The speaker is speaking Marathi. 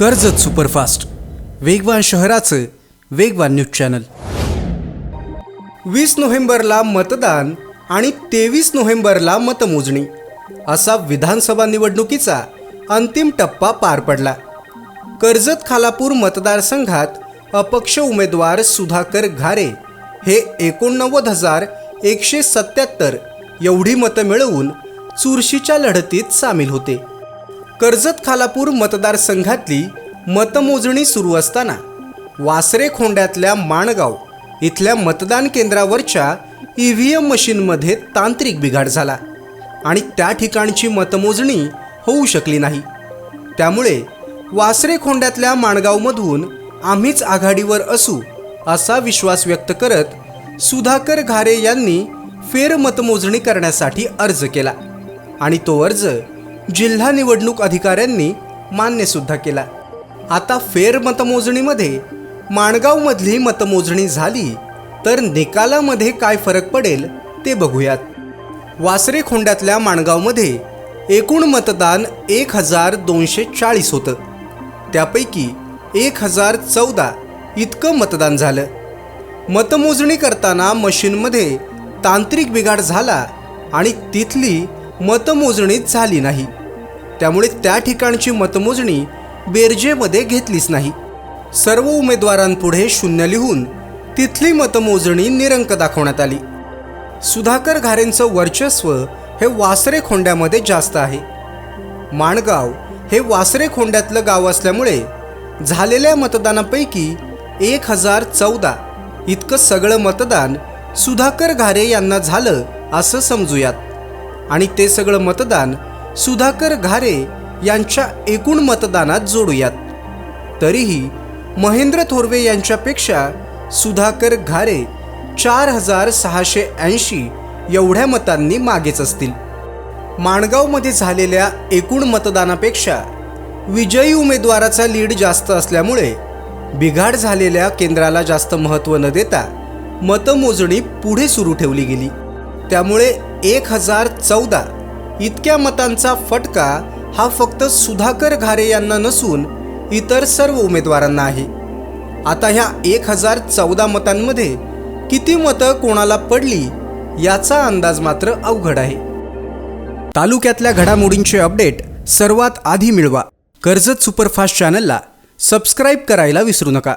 कर्जत सुपरफास्ट. वेगवान शहराचं वेगवान न्यूज चॅनल. वीस नोव्हेंबरला मतदान आणि तेवीस नोव्हेंबरला मतमोजणी. असा विधानसभा निवडणुकीचा अंतिम टप्पा पार पडला. कर्जत खालापूर मतदारसंघात अपक्ष उमेदवार सुधाकर घारे हे एकोणनव्वद हजार एकशे सत्याहत्तर एवढी मतं मिळवून चुरशीच्या लढतीत सामील होते. कर्जत खालापूर मतदारसंघातली मतमोजणी सुरू असताना वासरे खोंड्यातल्या माणगाव इथल्या मतदान केंद्रावरच्या ई व्ही एम मशीनमध्ये तांत्रिक बिघाड झाला आणि त्या ठिकाणची मतमोजणी होऊ शकली नाही. त्यामुळे वासरे खोंड्यातल्या माणगावमधून आम्हीच आघाडीवर असू असा विश्वास व्यक्त करत सुधाकर घारे यांनी फेरमतमोजणी करण्यासाठी अर्ज केला आणि तो अर्ज जिल्हा निवडणूक अधिकाऱ्यांनी मान्यसुद्धा केला. आता फेर मतमोजणीमध्ये माणगावमधली मतमोजणी झाली तर निकालामध्ये काय फरक पडेल ते बघूयात. वासरे खोंड्यातल्या माणगावमध्ये एकूण मतदान एक हजार दोनशे चाळीस होतं. त्यापैकी एक हजार चौदा इतकं मतदान झालं. मतमोजणी करताना मशीनमध्ये तांत्रिक बिघाड झाला आणि तिथली मतमोजणीच झाली नाही. त्यामुळे त्या ठिकाणची मतमोजणी बेरजेमध्ये घेतलीच नाही. सर्व उमेदवारांपुढे शून्य लिहून तिथली मतमोजणी निरंक दाखवण्यात आली. सुधाकर घारेंचं वर्चस्व हे वासरे खोंड्यामध्ये जास्त आहे. माणगाव हे वासरे खोंड्यातलं गाव असल्यामुळे झालेल्या मतदानापैकी एक हजार चौदा इतकं सगळं मतदान सुधाकर घारे यांना झालं असं समजूयात. आणि ते सगळं मतदान सुधाकर घारे यांच्या एकूण मतदानात जोडूयात. तरीही महेंद्र थोरवे यांच्यापेक्षा सुधाकर घारे चार हजार सहाशे ऐंशी एवढ्या मतांनी मागेच असतील. माणगावमध्ये झालेल्या एकूण मतदानापेक्षा विजयी उमेदवाराचा लीड जास्त असल्यामुळे बिघाड झालेल्या केंद्राला जास्त महत्त्व न देता मतमोजणी पुढे सुरू ठेवली गेली. त्यामुळे एक हजार चौदा इतक्या मतांचा फटका हा फक्त सुधाकर घारे यांना नसून इतर सर्व उमेदवारांना आहे. आता ह्या एक हजार चौदा मतांमध्ये किती मतं कोणाला पडली याचा अंदाज मात्र अवघड आहे. तालुक्यातल्या घडामोडींचे अपडेट सर्वात आधी मिळवा. कर्जत सुपरफास्ट चॅनलला सबस्क्राईब करायला विसरू नका.